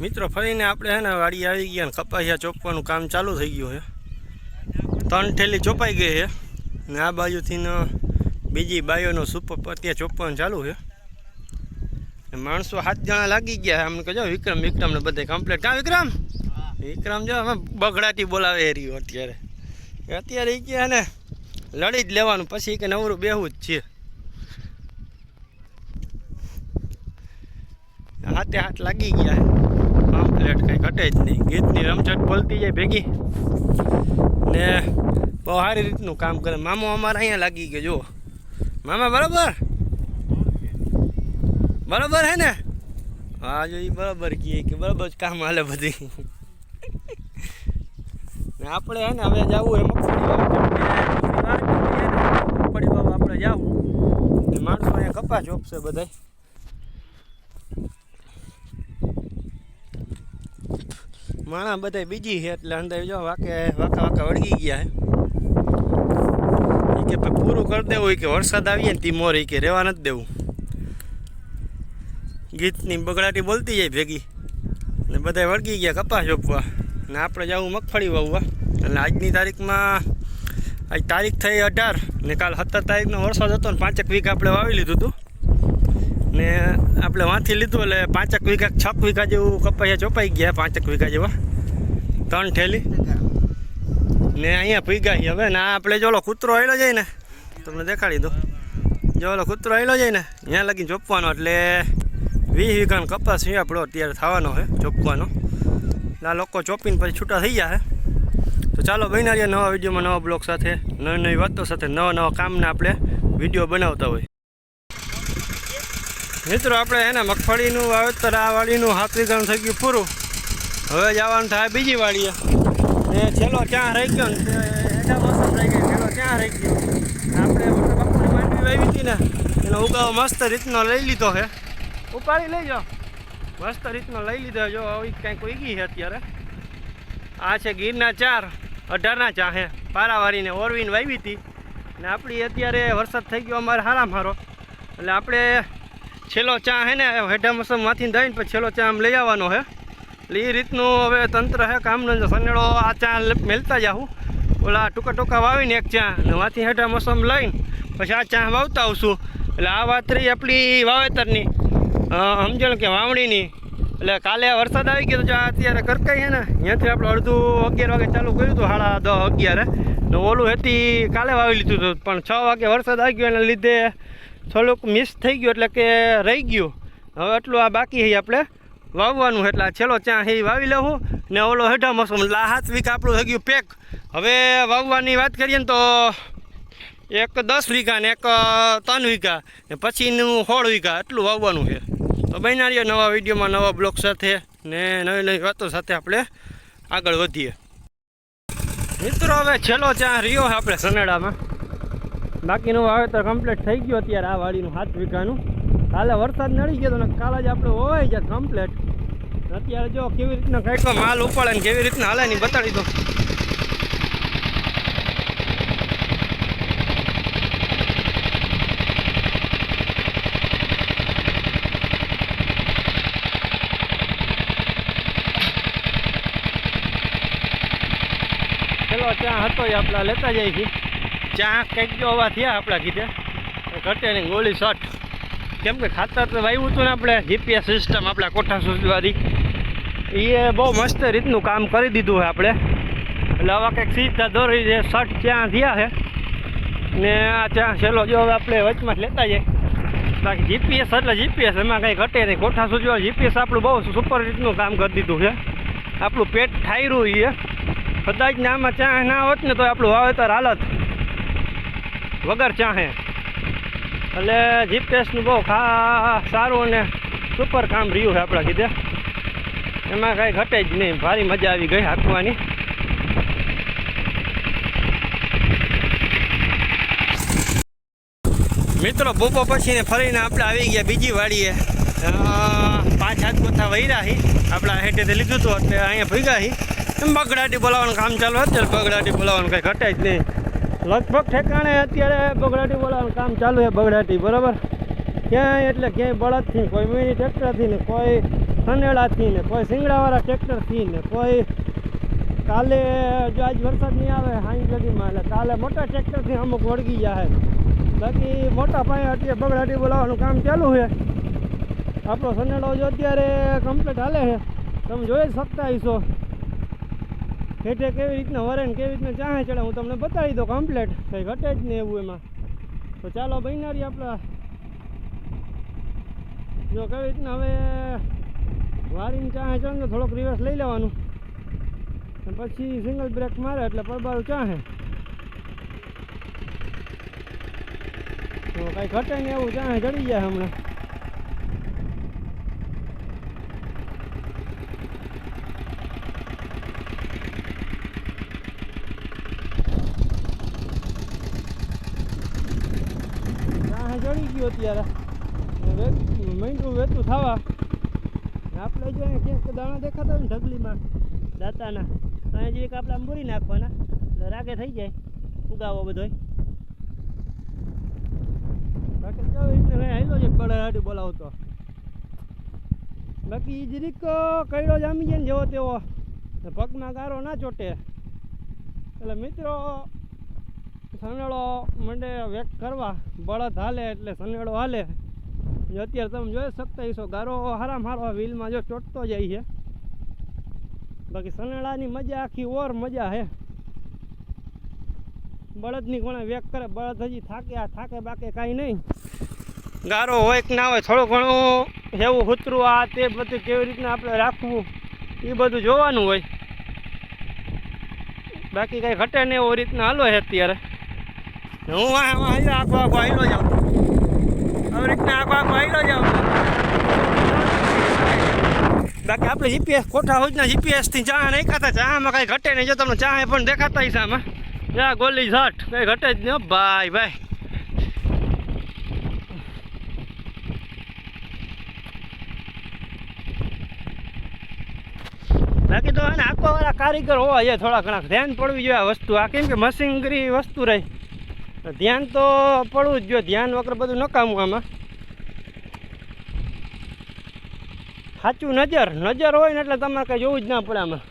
મિત્રો ફરીને આપણે હે ને વાડી આવી ગયા ને કપાસિયા ચોપવાનું કામ ચાલુ થઈ ગયું છે. ત્રણ ઠેલી ચોપાઈ ગઈ છે ને આ બાજુથીને બીજી બાયોનો સુપર અત્યારે ચોપવાનું ચાલુ છે. માણસો સાત જણા લાગી ગયા અમને કહો વિક્રમ વિક્રમ ને બધે કમ્પ્લેટ કાં વિક્રમ? વિક્રમ જો અમે બગડાટી બોલાવે એ રહ્યો અત્યારે. એ અત્યારે એ ગયા ને લડી જ લેવાનું પછી કે નવરું બેહવું જ છે. હાથે હાથ લાગી ગયા. કમ્પ્લેટ કંઈ ઘટે જ નહીં. ગીતની રમઝટ બોલતી જાય ભેગી. ને બહુ સારી રીતનું કામ કરે. મામો અમારા અહીંયા લાગી ગયો, જુઓ. મામા, બરાબર? બરાબર હે ને? હા, જો એ બરાબર કહે કે બરાબર જ કામ હાલે બધી. ને આપણે હે ને હવે જવું એ મગફળી આપણે જવું? માણસો અહીંયા કપાસ જોપશે બધાય. માણા બધા બીજી છે એટલે અંદર જો વાકે વાકા વાકા વળગી ગયા છે. કે પૂરું કરી દેવું કે વરસાદ આવીએ ને તી મોરી કે રહેવા નથી દેવું. ગીતની બગડાટી બોલતી જાય ભેગી. ને બધા વળગી ગયા કપાસ રોપવા. ને આપણે જવું મગફળી વાવવા. એટલે આજની તારીખમાં આજ તારીખ થઈ અઢાર. ને કાલ સત્તર તારીખનો વરસાદ હતો ને પાંચેક વીક આપણે વાવી લીધું હતું. ને આપણે વાંથી લીધું એટલે પાંચેક વીઘા છક વીઘા જેવું કપાસિયા ચોપાઈ ગયા, પાંચેક વીઘા જેવા. ત્રણ ઠેલી ને અહીંયા ભીગા છે હવે. ને આ આપણે જોલો કૂતરો આવેલો જાય ને, તમને દેખાડી દો જોલો કૂતરો આવેલો જાય ને, ત્યાં લગીને ચોપવાનો એટલે વીસ વીઘાનો કપાસ છે આપણો, અત્યારે થવાનો છે ચોપવાનો. આ લોકો ચોપીને પછી છૂટા થઈ જાય તો ચાલો બન્યા નવા વિડીયોમાં નવા બ્લોગ સાથે, નવી નવી વાતો સાથે, નવા નવા કામના આપણે વીડિયો બનાવતા હોય. મિત્રો, આપણે એને મગફળીનું વાવેતર, આ વાડીનું હાથ થઈ ગયું પૂરું. હવે જવાનું થાય બીજી વાડીએ. એ છેલ્લો ક્યાં રહી ગયો ને? ગઈ છેલ્લો ક્યાં રહી ગયો? આપણે મગફળી માંડવી વાવી હતી ને, એનો ઉગાવો મસ્ત રીતનો લઈ લીધો છે ઉપાડી લઈ જાઓ મસ્ત રીતનો લઈ લીધો જો, આવી કંઈક ઉગી છે અત્યારે. આ છે ગીરના ચાર, અઢારના ચા હે. પારાવારીને ઓરવીને વાવી હતી. ને આપણી અત્યારે વરસાદ થઈ ગયો અમારે હારા. મારો એટલે આપણે છેલ્લો ચા હે ને હેઠા મોસમમાંથી દઈને પછી છેલ્લો ચા આમ લઈ આવવાનો હે. એટલે એ રીતનું હવે તંત્ર હે કામનો સનેડો આ ચા મેલતા જાઉં ઓલા ટૂંકા ટૂંકા વાવીને એક ચા. ને માથી હેઠા મોસમ લઈને પછી આ ચા વાવતા આવશું. એટલે આ વાત રહી આપણી વાવેતરની. સમજણ કે વાવણીની. એટલે કાલે વરસાદ આવી ગયો તો અત્યારે કરકાઈ છે ને, ત્યાંથી આપણે અડધું અગિયાર વાગે ચાલુ કર્યું હતું સાડા દસ અગિયારે. ને ઓલું હતી કાલે વાવી લીધું હતું, પણ છ વાગે વરસાદ આવી ગયો એના લીધે થોડુંક મિસ થઈ ગયું એટલે કે રહી ગયું. હવે એટલું આ બાકી છે આપણે વાવવાનું એટલે છેલ્લો ચા એ વાવી લેવું ને ઓલો હેઠા મોસમ હાથ વીક આપણું થઈ ગયું પેક હવે વાવવાની વાત કરીએ ને તો એક દસ વીઘા ને એક ત્રણ વીઘા ને પછીનું સોળ વીઘા એટલું વાવવાનું છે. તો બનાવીએ નવા વિડીયોમાં નવા બ્લોગ સાથે ને નવી નવી વાતો સાથે આપણે આગળ વધીએ. મિત્રો, હવે છેલ્લો ચા રહ્યો આપણે સનેડામાં બાકીનું વાવેતર કમ્પ્લીટ થઈ ગયું અત્યારે આ વાડીનું સાત વીઘાનું. કાલે વરસાદ નડી ગયો તો ને કાલે જ આપણે હોય જાય કમ્પ્લીટ અત્યારે જો કેવી રીતના કંઈક માલ ઉપાડે ને કેવી રીતના હાલે ને ઈ બતાડી દો ત્યાં ચા હતો એ આપણા લેતા જાય છે. ચા કંઈક જો થયા આપણા કીધે. ઘટે ને ગોળી શોટ. કેમ કે ખાતર તો વાવ્યું હતું ને આપણે, જીપીએસ સિસ્ટમ આપણા કોઠા સુધવાળી એ બહુ મસ્ત રીતનું કામ કરી દીધું છે આપણે. એટલે આવા કંઈક સીધા દોરી છે શર્ટ ચા થયા છે. ને આ ચા છેલ્લો જો આપણે વચમાં જ લેતા જઈએ. બાકી જીપીએસ એટલે જીપીએસ, એમાં કંઈ ઘટે નહીં. કોઠા સુજવા જીપીએસ આપણું બહુ સુપર રીતનું કામ કરી દીધું છે. આપણું પેટ ઠાયરું એ કદાચ ને આમાં ચા ના હોત ને તો આપણું વાવેતર હાલત વગર ચાહે. એટલે જીપીએસનું બહુ ખા, સારું અને સુપર કામ રહ્યું છે આપણા કીધે એમાં કાંઈ ઘટે જ નહીં. ભારી મજા આવી ગઈ હાંકવાની. મિત્રો, બપોર પછીને ફરીને આપણે આવી ગયા બીજી વાડીએ. પાંચ હાથ કોથા વૈરા હી. આપણા હેઠેથી લીધું હતું, એટલે અહીંયા ભેગા હી. બગડાટી બોલાવવાનું કામ ચાલુ હતું બગડાટી બોલાવવાનું કંઈ ઘટે જ નહીં. લગભગ ઠેકાણે અત્યારે બગડાટી બોલાવવાનું કામ ચાલુ છે બગડાટી, બરાબર? ક્યાંય એટલે ક્યાંય બળદથી કોઈ મિની ટ્રેક્ટરથી ને કોઈ સનેડાથી ને કોઈ સિંગડાવાળા ટ્રેક્ટરથી ને કોઈ કાલે જો આજ વરસાદ નહીં આવે હાઈ લગીમાં એટલે કાલે મોટા ટ્રેક્ટરથી અમુક વળગી જાય બાકી મોટા પાયે અત્યારે બગડાટી બોલાવવાનું કામ ચાલુ છે. આપણો સનેડો જો અત્યારે કમ્પ્લીટ હાલે છે. તમે જોઈ શકતા હશો. હેઠે કેવી રીતના વરે ને કેવી રીતના ચાહે ચડે, હું તમને બતાવી દઉં કમ્પ્લીટ કંઈ ઘટે જ નહીં એવું એમાં. તો ચાલો બહેનારી આપણા જો કેવી રીતના હવે વારીને ચાહે ચડે ને થોડોક રિવર્સ લઈ લેવાનું. પછી સિંગલ બ્રેક મારે એટલે પરબારું ચાહે. તો કાંઈ ઘટે નહીં એવું, ચાહે ચડી જાય હમણાં. ચાહે ચડી ગયો અત્યારે. મહિનું વેતું થવા. આપણે જો ક્યાંક દાણા દેખાતા હોય ને ઢગલીમાં, દાતાના, તો જે આપણે મૂરી નાખવાના, એટલે રાગે થઈ જાય, ઉગાવો બધોય બાકી જો એટલે મેં હાલ્યો છે બળાટી બોલાવતો. બાકી એ જરીક કઈડો જામી જાય ને જેવો તેવો. પગમાં ગારો ના ચોટે. એટલે મિત્રો સનેડો મંડે વેક કરવા, બળદ હાલે એટલે સનેડો હાલે. અત્યારે તમે જોઈ શકતા હશો, ગારો હારો વ્હીલમાં જો ચોટતો જાય છે. બાકી સનેડાની મજા આખી ઓર મજા હે. બળદની કોણે વેક કરે, બળદ હજી થાકે, આ થાકે બાકે કાંઈ નહીં. ગારો હોય કે ના હોય, થોડું ઘણું એવું હુતરું આ તે બધું કેવી રીતના આપણે રાખવું એ બધું જોવાનું હોય. બાકી કાંઈ ઘટે નહીં એવું રીતના હાલો છે અત્યારે. ને હું આખો આખો હાલ્યો જાઉં રીતના આખો આખો હાલ્યો જાઉં બાકી આપણે જીપીએસ કોઠા હોય જીપીએસથી ચા નહીં ખાતા. ચામાં કાંઈ ઘટે નહીં. જો તમને ચા પણ દેખાતા હશે આમાં. જા ગોલી ઝટ. કંઈ ઘટે જ નહીં ભાઈ ભાઈ. બાકી તો એને વાળા કારીગર હોવા જોઈએ. થોડા ઘણા ધ્યાન પડવી જોઈએ આ વસ્તુ. આ કેમ કે મશીનરી વસ્તુ રહી. ધ્યાન તો પડવું જ જોઈએ. ધ્યાન વગર બધું નકામું આમાં. સાચું નજર. નજર હોય ને એટલે તમારે કંઈ જોવું જ ના પડે આમાં.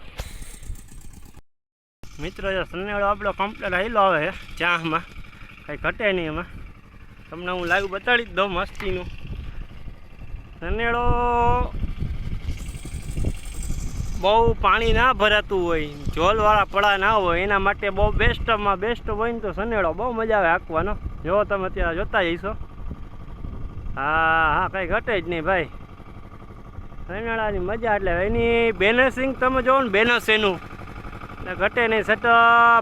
મિત્રો જો સન્નેવાળો આપણો કમ્પ્લેટ હેલો આવે છે. ચામાં કંઈ ઘટે નહીં એમાં. તમને હું લાઈવ બતાડી જ દઉં મસ્તીનું. સનેડો બહુ પાણી ના ભરાતું હોય જોલવાળા પડા ના હોય, એના માટે બહુ બેસ્ટમાં બેસ્ટ હોય ને તો સનેડો બહુ મજા આવે હાંકવાનો. જો તમે અત્યારે જોતા જઈશો હા હા, કંઈ ઘટે જ નહીં ભાઈ. સનેડાની મજા એટલે એની બેલેન્સિંગ તમે જોવો ને બેલેન્સ એનું ઘટે નહીં સટ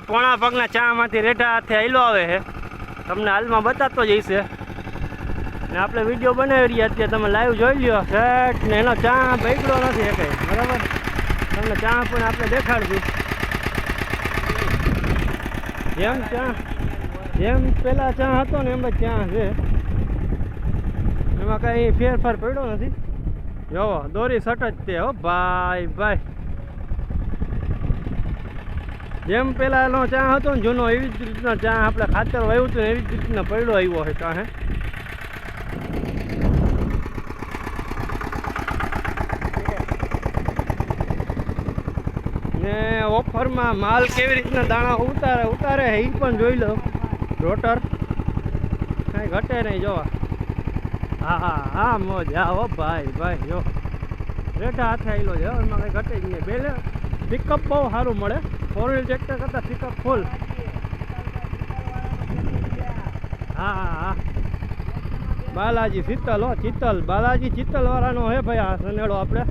પોણા પગના ચામાંથી રેઢા હાથે હાલો આવે છે. તમને હાલમાં બતાતો જ ને આપણે વીડિયો બનાવી રહ્યા અત્યારે તમે લાઈવ જોઈ લ્યો. સેટ ને એનો ચા બગડો નથી કંઈ. બરાબર? તમને ચા પણ આપણે દેખાડશું. જેમ ચા જેમ પેલા ચા હતો ને એમ જ ચા છે. એમાં કઈ ફેરફાર પડ્યો નથી. જોવો દોરી સટ જ તે હો, ભાઈ ભાઈ. જેમ પેલા એનો ચા હતો ને જૂનો, એવી જ રીતના ચા આપણે ખાતર વાવ્યું હતું એવી જ રીતના પડ્યો આવ્યો છે ચા હે? ને ઓફરમાં માલ કેવી રીતના દાણા ઉતારે ઉતારે એ પણ જોઈ લો. રોટર. કાંઈ ઘટે નહીં, જોવા. હા હા હા, મોજા. હા ભાઈ ભાઈ, જો. રેટા હાથે આવેલો છે એમાં કંઈ ઘટે જ નહીં. બેલે પિકઅપ બહુ સારું મળે. ફોર વ્હીલ ટ્રેક્ટર કરતાં પિકઅપ ફૂલ હા હા હા. બાલાજી શીતલ, હો ચિત્તલ બાલાજી ચિત્તલ વાળાનો હે ભાઈ, આ સનેડો આપણે.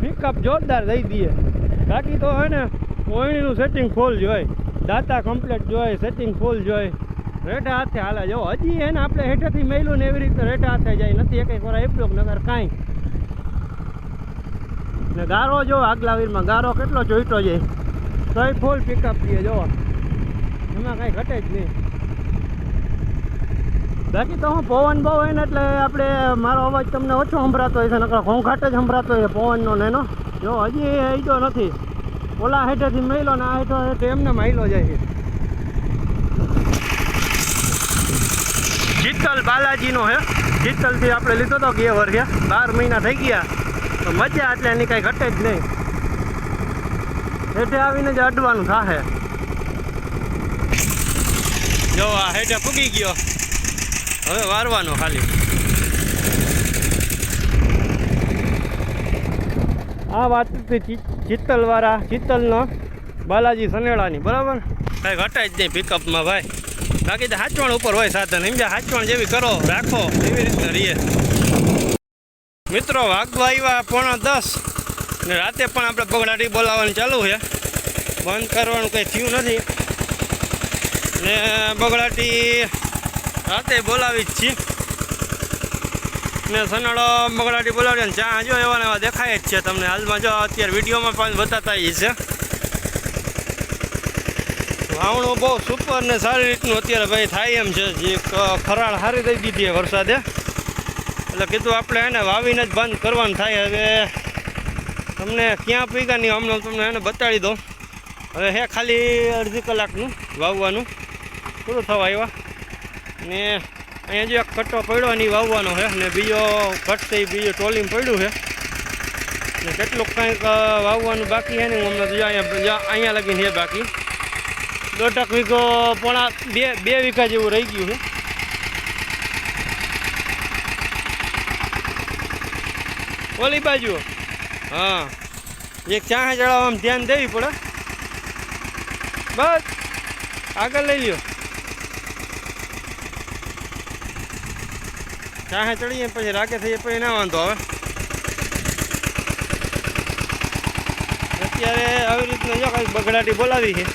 પિકઅપ જોરદાર દઈ દઈએ. બાકી તો હે ને કોઈણીનું સેટિંગ ફૂલ જોઈ દાતા કમ્પ્લેટ જોઈ સેટિંગ ફૂલ જોઈ રેટા હાથે હાલે. જો હજી એને આપણે હેઠેથી મેલું ને એવી રીતે રેટા હાથે જાય. નથી એક એક વાર ઉપયોગ નગર કાંઈ. ને ગારો જો આગલા વીરમાં, ગારો કેટલો જોઈતો જાય તોય ફૂલ પિકઅપ દે જો. એમાં કાંઈ ઘટે જ નહીં. બાકી તો હું પવન બહુ હોય ને એટલે આપણે, મારો અવાજ તમને ઓછો સંભળાતો હોય છે નકર ઘોંઘાટ જ સંભળાતો હોય પવનનો ને એનો. જો, હજી ઈડો નથી. ઓલા હેઠેથી મહિલો ને આ હેઠો હેઠે એમને મહિલો જાય છે. જીતલ બાલાજીનો હે. જીતલથી આપણે લીધો હતો ગયા વર્ષે બાર મહિના થઈ ગયા. તો મજા એટલે એની કાંઈ ઘટે જ નહીં. હેઠે આવીને જ અડવાનું થાહે. જો, આ હેઠે ફૂગી ગયો. હવે વારવાનો ખાલી. આ વાત હતી ચિત્તલવાળા ચિત્તલનો બાલાજી સનેડાની, બરાબર? કાંઈ ઘટાય જ નહીં પિકઅપમાં ભાઈ. બાકી તો હાચવણ ઉપર હોય સાધન. સમજ્યા હાચવણ જેવી કરો, રાખો, એવી રીતના રહીએ. મિત્રો વાગવા આવ્યા પોણા દસ. ને રાતે પણ આપણે બગડાટી બોલાવવાનું ચાલુ છે. બંધ કરવાનું કંઈ થયું નથી. ને બગડાટી રાતે બોલાવી જ છીએ. ને સનાળો મગડાટી બોલાવી ને ચા જો એવા એવા દેખાય જ છે તમને. હાલમાં જો અત્યારે વિડીયોમાં પણ બતાતા એ છે. વાવણું બહુ સુપર ને સારી રીતનું અત્યારે ભાઈ થાય એમ છે. જે ખરાળ સારી થઈ દીધી વરસાદે. એટલે કીધું આપણે એને વાવીને જ બંધ કરવાનું થાય. હવે તમને ક્યાં પીગા નહીં હમણાં તમને એને બતાડી દઉં. હવે હે ખાલી અડધી કલાકનું વાવવાનું. પૂરું થવા આવ્યા ને અહીંયા જે એક કટ્ટો પડ્યો એની વાવવાનો છે ને બીજો કટ બીજો ટોલીમાં પડ્યું છે. ને કેટલુંક કંઈક વાવવાનું બાકી છે ને હું હમણાં અહીંયા અહીંયા લગીને છે બાકી. દોઢક વીઘો પોણા બે બે વીઘા જેવું રહી ગયું છે. ઓલી બાજુ? હા. એક ચાહે ચડાવવામાં ધ્યાન દેવી પડે. બસ. આગળ લઈ લ્યો. ચાહે ચડીએ પછી રાગે થઈએ, પછી ના વાંધો આવે. અત્યારે આવી રીતના જો કંઈક બગડાટી બોલાવી છે.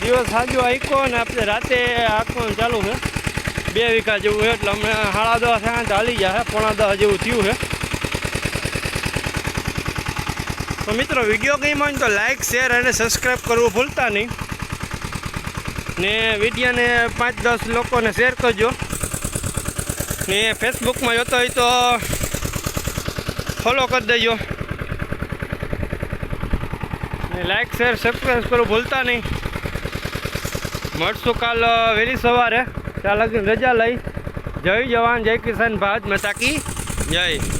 દિવસ સાંજો આઈકો ને આપણે રાતે આંકવાનું ચાલુ છે. બે વીઘા જેવું છે, એટલે અમે સાડા દસ થયા ચાલી ગયા છે, પોણા દસ જેવું થયું છે. તો મિત્રો, વીડિયો ગમ્યો હોય ને તો લાઈક શેર અને સબસ્ક્રાઈબ કરવું ભૂલતા નહીં. ને વિડીયોને પાંચ દસ લોકોને શેર કરજો. ને ફેસબુકમાં જોતો હોય તો ફોલો કરી દેજો. ને લાઇક શેર સબસ્ક્રાઈબ કરવું ભૂલતા નહીં. મળશું કાલ વહેલી સવારે. ત્યાં રજા લઈ. જય જવાન, જય કિસાન, ભારત માતા કી જય.